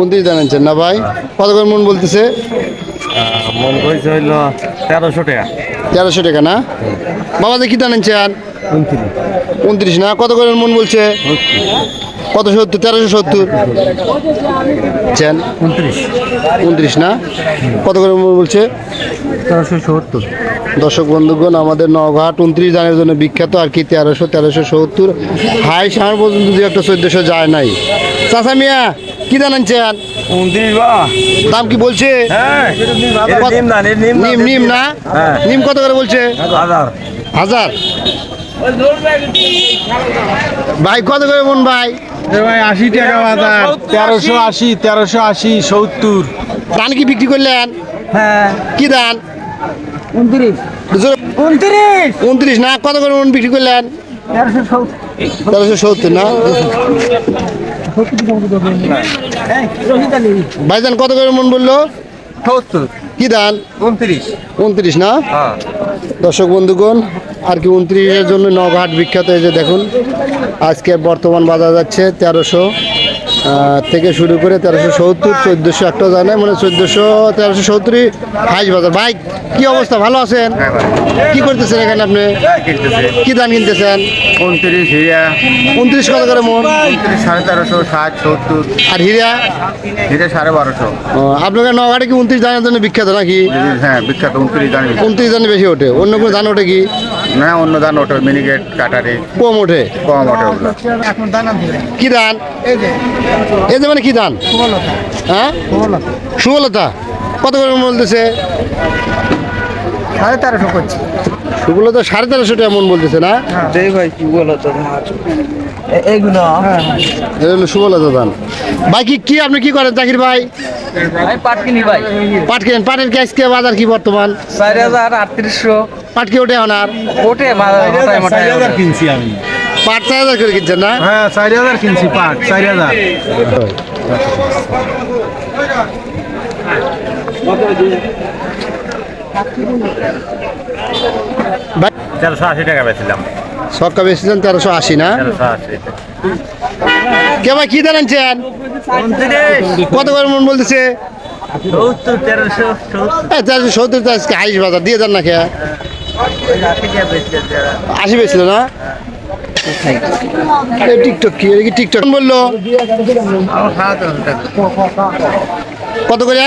উনত্রিশ জানাচ্ছেন না ভাই? কত করে মন বলতেছে? মন করেছে হইল তেরোশো টাকা। তেরোশো টাকা না? বাবা দেখি জানাচ্ছেন উনত্রিশ না? কত করে মন বলছে? কত সত্তর? তেরোশো সত্তর। চেন উনত্রিশ। উনত্রিশ না? কত করে মন বলছে? তেরোশো সত্তর। দর্শক বন্ধুগণ আমাদের নওঘাট উনত্রিশ দানের জন্য বিখ্যাত আর কি তেরোশো তেরোশো সত্তর। হাই সার পর্যন্ত দুই একটা চোদ্দশো যায় নাই। চাষা মিয়া কি দান আনছেন উনত্রিশ বা। দাম কি বলছে? হ্যাঁ। নিম নিম নিম নিম না? হ্যাঁ। নিম কত করে বলছে? হাজার। হাজার? ভাই কত করে মন ভাই? ভাই আশি টাকা বাজার। তেরোশো আশি তেরোশো আশি সত্তর। ধান কি বিক্রি করলেন? হ্যাঁ। কি ধান? উনত্রিশ। উনত্রিশ। উনত্রিশ না? কত করে মন বিক্রি করলেন? তেরোশো সত্তর না? ভাইজান কত করে মন বলল? কি দান উনত্রিশ। উনত্রিশ না? হ্যাঁ। দর্শক বন্ধুগণ আর কি উনত্রিশের জন্য নগহাট বিখ্যাত এই যে দেখুন আজকে বর্তমান বাজার যাচ্ছে তেরোশো। থেকে শুরু করে তেরোশো সত্তর চোদ্দোশো একটা জানে মানে চোদ্দোশো তেরোশো সত্তরই হাইস বাজার। ভাই কি অবস্থা? ভালো আছেন? কি করতেছেন এখানে আপনি? কি ধান কিনতেছেন? উনত্রিশ হিরিয়া। উনত্রিশ কত করে মন? সাড়ে তেরোশো ষাট সত্তর। আর হিরা হিরিয়া সাড়ে বারোশো। ও, আপনাদের নগাটে কি উনত্রিশ ধানের জন্য বিখ্যাত নাকি? হ্যাঁ বিখ্যাত উনত্রিশ দান উনত্রিশ ধানে বেশি ওঠে। অন্য কোনো ধান ওঠে কি? না অন্য দান ওঠে মিনিগেট কাটারি। কম ওঠে? কম ওঠে ওগুলো। কি ধান? এই যে। মানে কি ধান? হ্যাঁ? সুবলতা কত করে বলতেছে? সাড়ে তেরোশো করছি। সুবলতা সাড়ে তেরোশো টাকা মন বলতেছে না? দেই ভাই কি বলো তো এইগুলো এটা হলো সুবলতা ধান। ভাই কি কি আপনি কি করেন চাকরি ভাই? পাট কিনি ভাই। পাট কেন পাটের কি আজকে বাজার কি বর্তমান? চার হাজার আটত্রিশশো। পাট কি ওঠে এখন ওঠে। কিনছি আমি। পাট চার হাজার করে কিনছেন না? হ্যাঁ চার হাজার কিনছি পাট চারি হাজার। তেরোশো আশি টাকা বেছিলাম সবকা বেশিছেন তেরোশো আশি না? তেরোশো আশি কে ভাই কি আনছেন? কত করে মন বলতেছে? তেরোশো সত্তর। তেরোশো সত্তর তো আজকে হাইস বাজার দিয়ে দেন না খেয়া আশি পেয়েছিল না? এ টিকটক কি? কি টিকটক? বলল? কত করে?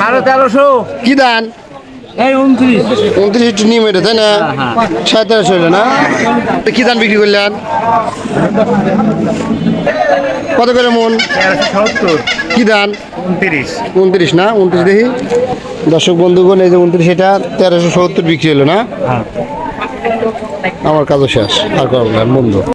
সাড়ে তেরোশো। কি দান? উনত্রিশ। একটু নিম এটা তাই না? সাড়ে তেরোশো না? তো কি দান বিক্রি করলেন? কত করে মন? কি দান? উনত্রিশ। উনত্রিশ না? উনত্রিশ দেখি। দর্শক বন্ধুগণ এই যে উনত্রিশ সেটা তেরোশো সত্তর বিক্রি হলো না? আমার কাজও শেষ আর করব না, বন্ধু